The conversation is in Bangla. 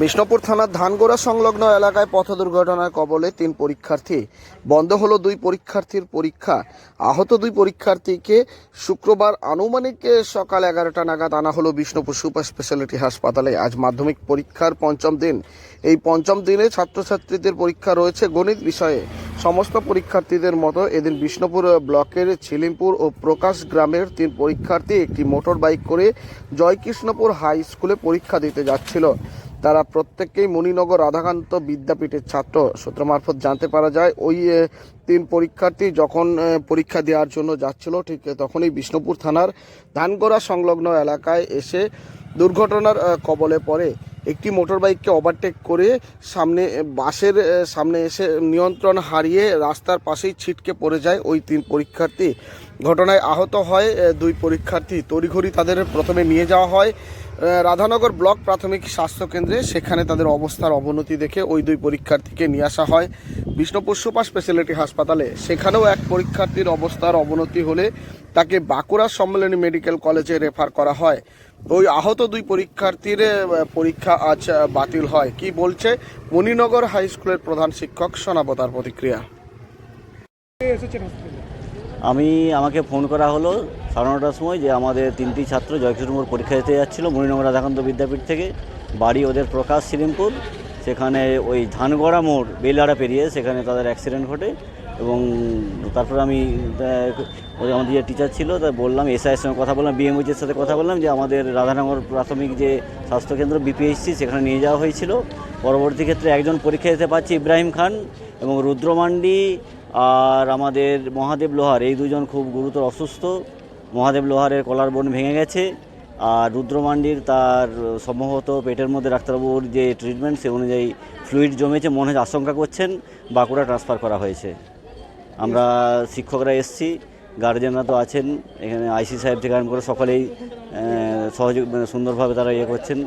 বিষ্ণুপুর থানার ধানগোড়া সংলগ্ন এলাকায় পথ দুর্ঘটনার কবলে তিন পরীক্ষার্থী। বন্ধ হলো দুই পরীক্ষার্থীর পরীক্ষা। আহত দুই পরীক্ষার্থীকে শুক্রবার আনুমানিক সকাল এগারোটা নাগাদ আনা হলো বিষ্ণুপুর সুপার স্পেশালিটি হাসপাতালে। আজ মাধ্যমিক পরীক্ষার পঞ্চম দিন। এই পঞ্চম দিনে ছাত্রছাত্রীদের পরীক্ষা রয়েছে গণিত বিষয়ে। সমস্ত পরীক্ষার্থীদের মতো এদিন বিষ্ণুপুর ব্লকের ছিলিমপুর ও প্রকাশ গ্রামের তিন পরীক্ষার্থী একটি মোটর বাইক করে জয়কৃষ্ণপুর হাই স্কুলে পরীক্ষা দিতে যাচ্ছিল। তারা প্রত্যেকেই মণিনগর রাধাকান্ত বিদ্যাপীঠের ছাত্র। সূত্র মারফত জানতে পারা যায়, ওই তিন পরীক্ষার্থী যখন পরীক্ষা দেওয়ার জন্য যাচ্ছিল, ঠিক তখনই বিষ্ণুপুর থানার ধানগড়া সংলগ্ন এলাকায় এসে দুর্ঘটনার কবলে পড়ে। একটি মোটর বাইককে ওভারটেক করে সামনে বাসের সামনে এসে নিয়ন্ত্রণ হারিয়ে রাস্তার পাশেই ছিটকে পড়ে যায় ওই তিন পরীক্ষার্থী। ঘটনায় আহত হয় দুই পরীক্ষার্থী। তড়িঘড়ি তাদের প্রথমে নিয়ে যাওয়া হয় রাধানগর ব্লক প্রাথমিক স্বাস্থ্যকেন্দ্রে সেখানে তাদের অবস্থার অবনতি দেখে ওই দুই পরীক্ষার্থীকে নিয়ে আসা হয়। বিষ্ণুপুর সুপার স্পেশালিটি হাসপাতালে, সেখানেও এক পরীক্ষার্থীর অবস্থার অবনতি হলে তাকে বাঁকুড়া সম্মেলনী মেডিকেল কলেজে রেফার করা হয়। ওই আহত দুই পরীক্ষার্থীর পরীক্ষা আজ বাতিল হয়। কি বলছে মণিনগর হাই স্কুলের প্রধান শিক্ষক শোনাবো তার প্রতিক্রিয়া। আমি, আমাকে ফোন করা হলো সাড়ে নটার সময় যে আমাদের তিনটি ছাত্র জয়কৃষ্ণপুর পরীক্ষা দিতে যাচ্ছিল মণিনগর রাধাকান্ত বিদ্যাপীঠ থেকে। বাড়ি ওদের প্রকাশ সিলিমপুর সেখানে ওই ধানগড়া মোড় বেলাড়া পেরিয়ে সেখানে তাদের অ্যাক্সিডেন্ট ঘটে এবং তারপর আমি ওই আমাদের যে টিচার ছিল, তা বললাম এসআইয়ের সঙ্গে কথা বললাম বিএমওইচের সাথে কথা বললাম যে আমাদের রাধানগর প্রাথমিক যে স্বাস্থ্যকেন্দ্র বিপিএইচসি সেখানে নিয়ে যাওয়া হয়েছিল। পরবর্তী ক্ষেত্রে একজন পরীক্ষা দিতে পারছি ইব্রাহিম খান এবং রুদ্রমান্ডি আর আমাদের মহাদেব লোহার, এই দুজন খুব গুরুতর অসুস্থ। মহাদেব লোহারের কলার বোন ভেঙে গেছে। আর রুদ্রমান্ডির তার সম্ভবত পেটের মধ্যে ডাক্তারবাবুর যে ট্রিটমেন্ট সে অনুযায়ী ফ্লুইড জমেছে, মনে হয় আশঙ্কা করছেন, বাঁকুড়া ট্রান্সফার করা হয়েছে। আমরা শিক্ষকরা এসছি গার্জেনরা তো আছেন, এখানে আইসি সাহেব থেকে আরম্ভ করে সকলেই সহযোগ সুন্দরভাবে তারা ইয়ে করছেন।